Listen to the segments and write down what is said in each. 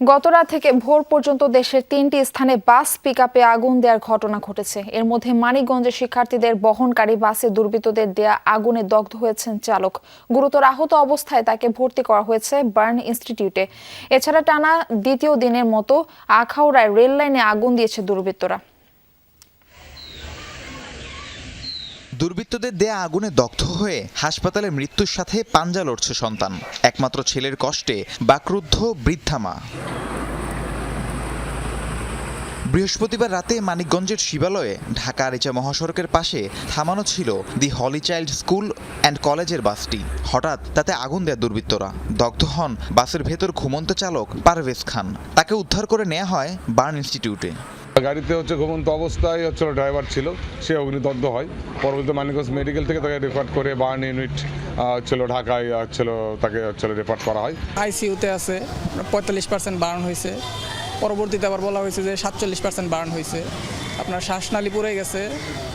গতরাত থেকে ভোর পর্যন্ত দেশের তিনটি স্থানে বাস পিকআপে আগুন দেওয়ার ঘটনা ঘটেছে। এর মধ্যে মানিকগঞ্জের শিক্ষার্থীদের বহনকারী বাসে দুর্বৃত্তদের দেয়া আগুনে দগ্ধ হয়েছেন চালক। গুরুতর আহত অবস্থায় তাকে ভর্তি করা হয়েছে বার্ন ইনস্টিটিউটে। এছাড়া টানা দ্বিতীয় দিনের মতো আখাউড়ায় রেললাইনে আগুন দিয়েছে দুর্বৃত্তরা। দুর্বৃত্তদের দেয়া আগুনে দগ্ধ হয়ে হাসপাতালে মৃত্যুর সাথে পাঞ্জা লড়ছে সন্তান। একমাত্র ছেলের কষ্টে বাকরুদ্ধ বৃদ্ধা মা। বৃহস্পতিবার রাতে মানিকগঞ্জের শিবালয়ে ঢাকা আরিচা মহাসড়কের পাশে থামানো ছিল the holy child school and কলেজের বাসটি। হঠাৎ তাতে আগুন দেয় দুর্বৃত্তরা। দগ্ধ হন বাসের ভেতর ঘুমন্ত চালক পারভেজ খান। তাকে উদ্ধার করে নেওয়া হয় বার্ন ইনস্টিটিউটে। গাড়িতে হচ্ছে ঘুমন্ত অবস্থায় হচ্ছে ড্রাইভার ছিল, সে অগ্নিদগ্ধ হয়। পরবর্তীতে মানিকগঞ্জ মেডিকেল থেকে তাকে রেফার করে বার্ন ইউনিট ছিল ঢাকায় ছিল তাকে হচ্ছিল রেফার করা হয়। আইসিইউতে আছে, পঁয়তাল্লিশ পার্সেন্ট বার্ন হয়েছে। পরবর্তীতে আবার বলা হয়েছে যে সাতচল্লিশ পার্সেন্ট বার্ন হয়েছে। আপনার শ্বাসনালী পুড়ে গেছে,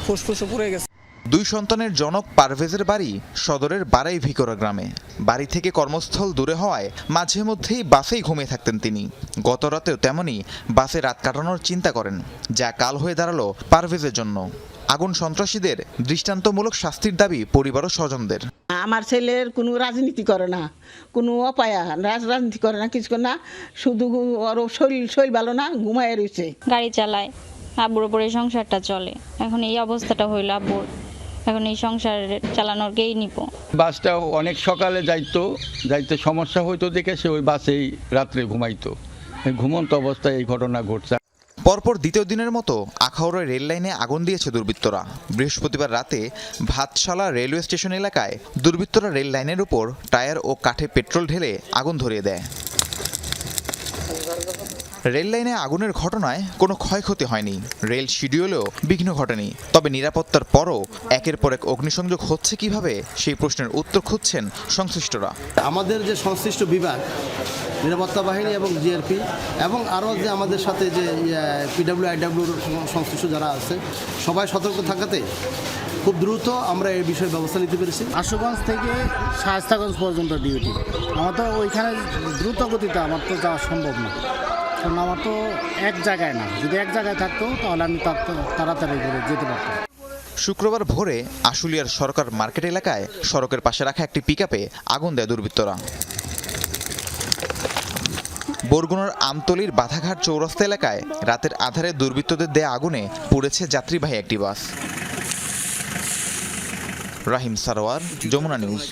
ফুসফুসও পুড়ে গেছে। দুই সন্তানের জনক পারভেজের বাড়ি সদরের বারাই ভিকরা গ্রামে। বাড়ি থেকে কর্মস্থল দূরে হওয়ায় মাঝে মধ্যেই বাসেই ঘুমিয়ে থাকতেন তিনি। গত রাতেও তেমনই বাসে রাত কাটানোর চিন্তা করেন যা কাল হয়ে দাঁড়াল পারভেজের জন্য। আগুন সন্ত্রাসীদের দৃষ্টান্তমূলক শাস্তির দাবি পরিবার ও স্বজনদের। আমার ছেলের কোনো রাজনীতি করে না কোনো অপায়া রাজ- রাজনীতি করে না কিছু না শুধু ওর শরীর শরীর ভালো না ঘুমায় রয়েছে। গাড়ি চালায় আব্বুর উপরে সংসারটা চলে। এখন এই অবস্থাটা হইল আব্বুর। এখন এই সংসার চালানোর কেই নিব। বাসটা অনেক সকালে যাইতো যাইতে সমস্যা হইতো দেখে সে ওই বাসেই রাত্রে ঘুমাইতো। এই ঘুমন্ত অবস্থায় এই ঘটনা ঘটছে। পরপর দ্বিতীয় দিনের মতো আখাউড়া রেল লাইনে আগুন দিয়েছে দুর্বৃত্তরা। বৃহস্পতিবার রাতে ভাতশালা রেলওয়ে স্টেশন এলাকায় দুর্বৃত্তরা রেল লাইনের উপর টায়ার ও কাঠে পেট্রোল ঢেলে আগুন ধরিয়ে দেয়। রেল লাইনে আগুনের ঘটনায় কোনো ক্ষয়ক্ষতি হয়নি। রেল শিডিউলেও বিঘ্ন ঘটেনি। তবে নিরাপত্তার পরও একের পর এক অগ্নিসংযোগ হচ্ছে কীভাবে সেই প্রশ্নের উত্তর খুঁজছেন সংশ্লিষ্টরা। আমাদের যে সংশ্লিষ্ট বিভাগ নিরাপত্তা বাহিনী এবং জিআরপি এবং আরও যে আমাদের সাথে যে পিডাব্লিউ আইডাব্লিউর সংশ্লিষ্ট যারা আছে সবাই সতর্ক থাকাতে খুব দ্রুত আমরা এই বিষয়ে ব্যবস্থা নিতে পেরেছি। আশুগঞ্জ থেকে শায়স্তাগঞ্জ পর্যন্ত ডিউটি আমার তো ওইখানে দ্রুত গতিতে আমার তো যাওয়া সম্ভব না। কারণ আমার তো এক জায়গায় না। যদি এক জায়গায় থাকতো, তাহলে আমি তাড়াতাড়ি যেতে পারতাম। শুক্রবার ভোরে আশুলিয়ার সরকার মার্কেট এলাকায় সড়কের পাশে রাখা একটি পিকআপে আগুন দেয় দুর্বৃত্তরা। বরগুনার আমতলির বাধাঘাট চৌরাস্তা এলাকায় রাতের আধারে দুর্বৃত্তদের দেয়া আগুনে পুড়েছে যাত্রীবাহী একটি বাস। রাহিম সারোয়ার, যমুনা নিউজ।